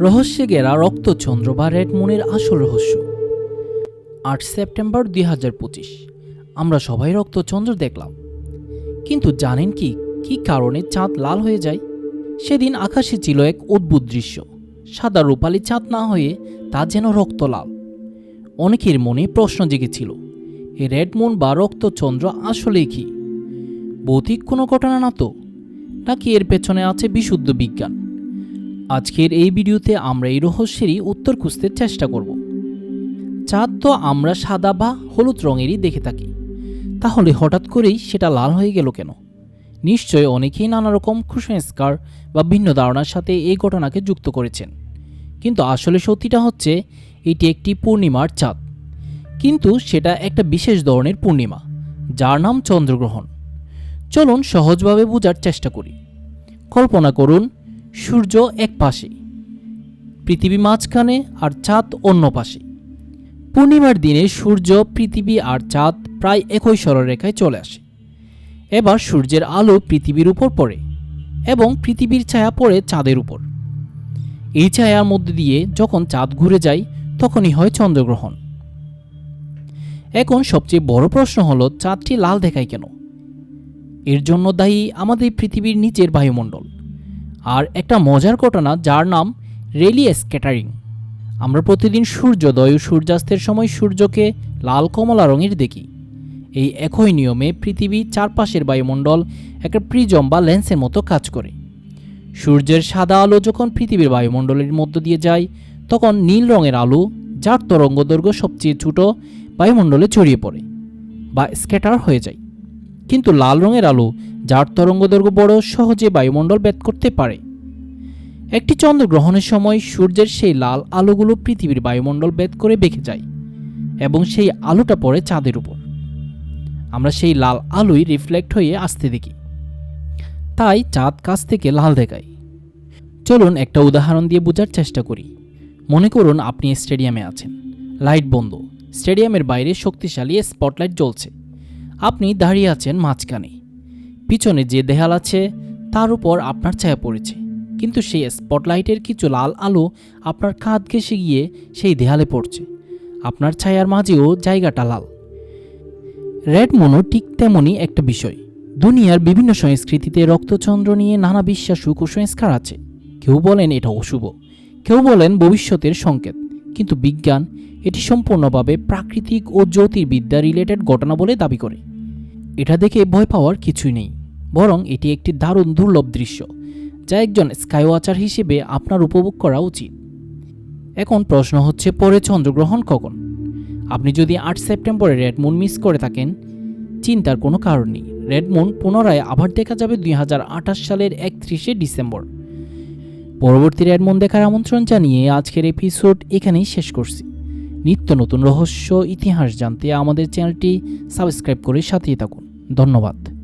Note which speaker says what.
Speaker 1: রহস্যে ঘেরা রক্তচন্দ্র বা রেড মুনের আসল রহস্য। আট সেপ্টেম্বর দুই হাজার পঁচিশ, আমরা সবাই রক্তচন্দ্র দেখলাম। কিন্তু জানেন কি কি কারণে চাঁদ লাল হয়ে যায়? সেদিন আকাশে ছিল এক অদ্ভুত দৃশ্য। সাদা রূপালি চাঁদ না হয়ে তা যেন রক্ত লাল। অনেকের মনে প্রশ্ন জেগেছিল এই রেড মুন বা রক্তচন্দ্র আসলে কি? ভৌতিক কোনো ঘটনা না তো? নাকি এর পেছনে আছে বিশুদ্ধ বিজ্ঞান? আজকের এই ভিডিওতে আমরা এই রহস্যেরই উত্তর খুঁজতে চেষ্টা করব। চাঁদ তো আমরা সাদা বা হলুদ রঙেরই দেখে থাকি। তাহলে হঠাৎ করেই সেটা লাল হয়ে গেল কেন? নিশ্চয় অনেকেই নানা রকম কুসংস্কার বা ভিন্ন ধারণার সাথে এই ঘটনাকে যুক্ত করেছেন। কিন্তু আসলে সত্যিটা হচ্ছে, এটি একটি পূর্ণিমার চাঁদ। কিন্তু সেটা একটা বিশেষ ধরনের পূর্ণিমা, যার নাম চন্দ্রগ্রহণ। চলুন সহজভাবে বোঝার চেষ্টা করি। কল্পনা করুন সূর্য এক পাশে, পৃথিবী মাঝখানে আর চাঁদ অন্য পাশে। পূর্ণিমার দিনে সূর্য পৃথিবী আর চাঁদ প্রায় একই সরলরেখায় চলে আসে। এবার সূর্যের আলো পৃথিবীর উপর পড়ে এবং পৃথিবীর ছায়া পড়ে চাঁদের উপর। এই ছায়ার মধ্যে দিয়ে যখন চাঁদ ঘুরে যায়, তখনই হয় চন্দ্রগ্রহণ। এখন সবচেয়ে বড় প্রশ্ন হলো চাঁদটি লাল দেখায় কেন? এর জন্য দায়ী আমাদের পৃথিবীর নিচের বায়ুমণ্ডল। আর একটা মজার ঘটনা যার নাম রেলি স্ক্যাটারিং আমরা প্রতিদিন সূর্যোদয় ও সূর্যাস্তের সময় সূর্যকে লাল কমলা রঙের দেখি। এই একই নিয়মে পৃথিবী চারপাশের বায়ুমণ্ডল একটা প্রিজম বা লেন্সের মতো কাজ করে। সূর্যের সাদা আলো যখন পৃথিবীর বায়ুমণ্ডলের মধ্য দিয়ে যায়, তখন নীল রঙের আলো যার তরঙ্গদৈর্ঘ্য সবচেয়ে ছোট বায়ুমণ্ডলে ছড়িয়ে পড়ে বা স্ক্যাটার হয়ে যায়। কিন্তু লাল রঙের আলো যার তরঙ্গদৈর্ঘ্য বড় সহজে বায়ুমণ্ডল ভেদ করতে পারে। একটি চন্দ্রগ্রহণের সময় সূর্যের সেই লাল আলোগুলো পৃথিবীর বায়ুমণ্ডল ভেদ করে বেঁকে যায় এবং সেই আলোটা পড়ে চাঁদের উপর। আমরা সেই লাল আলোই রিফ্লেক্ট হয়ে আসতে দেখি। তাই চাঁদ কাছ থেকে লাল দেখায়। চলুন একটা উদাহরণ দিয়ে বোঝার চেষ্টা করি। মনে করুন আপনি স্টেডিয়ামে আছেন। লাইট বন্ধ। স্টেডিয়ামের বাইরে শক্তিশালী স্পটলাইট জ্বলছে। আপনি দাঁড়িয়ে আছেন মাঝখানে। পিছনে যে দেয়াল আছে, তার উপর আপনার ছায়া পড়েছে। কিন্তু সেই স্পটলাইটের কিছু লাল আলো আপনার কাঁধ ঘেসে গিয়ে সেই দেয়ালে পড়ছে। আপনার ছায়ার মাঝেও জায়গাটা লাল। রেড মনো ঠিক তেমনই একটা বিষয়। দুনিয়ার বিভিন্ন সংস্কৃতিতে রক্তচন্দ্র নিয়ে নানা বিশ্বাস ও কুসংস্কার আছে। কেউ বলেন এটা অশুভ। কেউ বলেন ভবিষ্যতের সংকেত। কিন্তু বিজ্ঞান এটি সম্পূর্ণভাবে প্রাকৃতিক ও জ্যোতির্বিদ্যা রিলেটেড ঘটনা বলে দাবি করে। এটা দেখে ভয় পাওয়ার কিছুই নেই, বরং এটি একটি দারুণ দুর্লভ দৃশ্য, যা একজন স্কাইওয়াচার হিসেবে আপনার উপভোগ করা উচিত। এখন প্রশ্ন হচ্ছে, পরে চন্দ্রগ্রহণ কখন? আপনি যদি আট সেপ্টেম্বরে রেড মুন মিস করে থাকেন, চিন্তার কোনো কারণ নেই। রেড মুন পুনরায় আবার দেখা যাবে দুই হাজার আঠাশ সালের একত্রিশে ডিসেম্বর। পরবর্তী রেড মন দেখার আমন্ত্রণ জানিয়ে আজকের এপিসোড এখানেই শেষ করছি। নিত্য নতুন রহস্য, ইতিহাস জানতে আমাদের চ্যানেলটি সাবস্ক্রাইব করে সাথেই থাকুন। ধন্যবাদ।